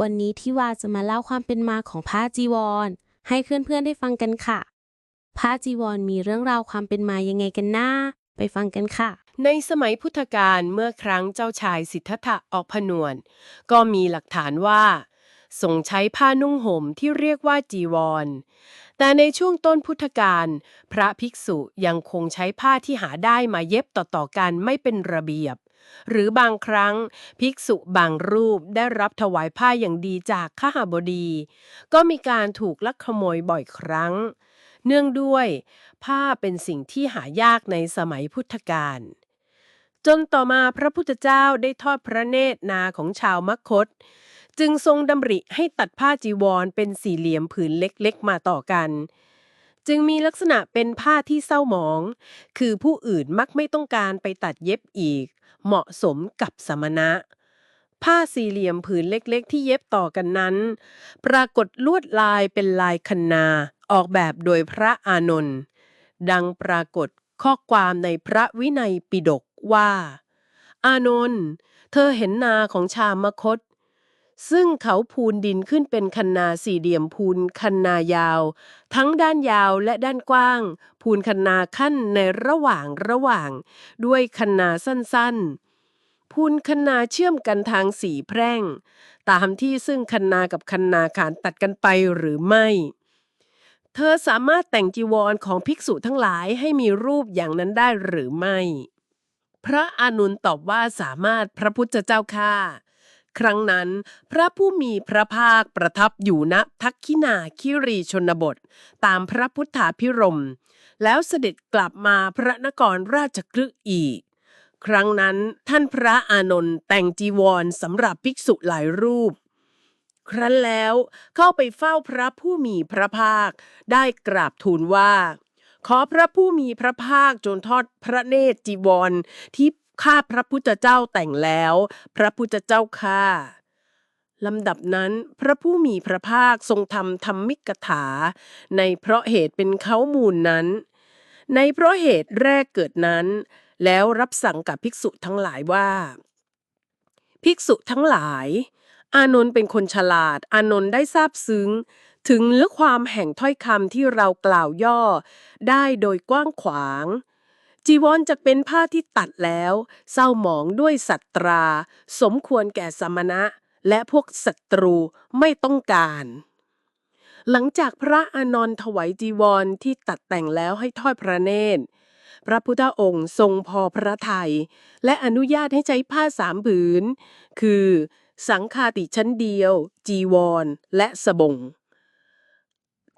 วันนี้ที่วาจะมาเล่าความเป็นมาของผ้าจีวร ให้เพื่อนๆได้ฟังกันค่ะผ้าจีวรมีเรื่องราวความเป็นมายังไงกันนะไปฟังกันค่ะ ในสมัยพุทธกาลเมื่อครั้งเจ้าชายสิทธัตถะออกผนวดก็มีหลักฐานว่า ทรงใช้ผ้านุ่งห่มที่เรียกว่าจีวร แต่ในช่วงต้นพุทธกาลพระภิกษุยังคงใช้ผ้าที่หาได้มาเย็บต่อๆกันไม่เป็นระเบียบ หรือบางครั้งภิกษุบางรูปได้รับถวายผ้าอย่างดีจากข้าหาบดี ก็มีการถูกลักขโมยบ่อยครั้ง เนื่องด้วย ผ้าเป็นสิ่งที่หายากในสมัยพุทธกาลจนต่อมาพระพุทธเจ้าได้ทอดพระเนตรนาของชาวมคต จึงทรงดำริให้ตัดผ้าจีวรเป็นสี่เหลี่ยมผืนเล็กๆ มาต่อกัน จึงมีลักษณะเป็นผ้าที่เศร้าหมอง คือผู้อื่นมักไม่ต้องการไปตัดเย็บอีก เหมาะสมกับสมณะ ผ้าสี่เหลี่ยมผืนเล็กๆ ที่เย็บต่อกันนั้น ปรากฏลวดลายเป็นลายคันนาออกแบบโดยพระอานนท์ดังปรากฏข้อความในพระวินัยปิฎกว่า อานนท์ เธอเห็นนาของชามคต ซึ่งเขาพูนดินขึ้นเป็นคันนาสี่เหลี่ยมพูนคันนายาว ทั้งด้านยาวและด้านกว้าง พูนคันนาขั้นในระหว่างระหว่าง ด้วยคันนาสั้นๆ พูนคันนาเชื่อมกันทางสีแพร่ง ตามที่ซึ่งคันนากับคันนาขานตัดกันไปหรือไม่ เธอสามารถแต่งจีวรของภิกษุทั้งหลายให้มีรูปอย่างนั้นได้หรือไม่ พระอานุนตอบว่าสามารถพระพุทธเจ้าค่า ครั้งนั้น พระผู้มีพระภาคประทับอยู่ณทักขินาคิรีชนบท ตามพระพุทธาพิรม แล้วเสด็จกลับมาพระนครราชคลึอีก ครั้งนั้นท่านพระอานนท์แต่งจีวรสำหรับภิกษุหลายรูป ครั้นแล้วเข้าไปเฝ้าพระผู้มีพระภาค ได้กราบทูลว่าขอพระผู้มีพระภาคจนทอดพระเนตรจีวรที่ ข้าพระพุทธเจ้าแต่งแล้ว พระพุทธเจ้าข้าลำดับนั้นพระผู้มีพระภาคทรงทำธรรมิกถา ในเพราะเหตุเป็นเขามูลนั้น ในเพราะเหตุแรกเกิดนั้น แล้วรับสั่งกับภิกษุทั้งหลายว่า ภิกษุทั้งหลาย อานนท์เป็นคนฉลาด อานนท์ได้ทราบซึ้ง ถึงเนื้อความแห่งถ้อยคำที่เรากล่าวย่อ ได้โดยกว้างขวาง จีวรจะเป็นผ้าที่ตัดแล้ว เศร้าหมองด้วยสัตรา สมควรแก่สมณะ และพวกศัตรูไม่ต้องการ หลังจากพระอานนท์ถวายจีวรที่ตัดแต่งแล้วให้ทอดพระเนตร พระพุทธองค์ทรงพอพระทยัยและอนุญาตให้ใช้ผ้าสามผืน คือ สังคาติชั้นเดียว จีวร และสบง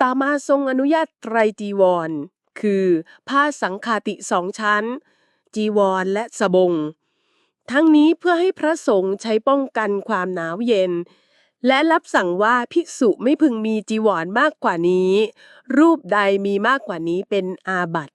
ต่อมาทรงอนุญาตไตรจีวร คือ ผ้าสังคาติสองชั้น จีวรและสบง ทั้งนี้เพื่อให้พระสงฆ์ใช้ป้องกันความหนาวเย็น และรับสั่งว่าภิกษุไม่พึงมีจีวรมากกว่านี้ รูปใดมีมากกว่านี้เป็นอาบัติ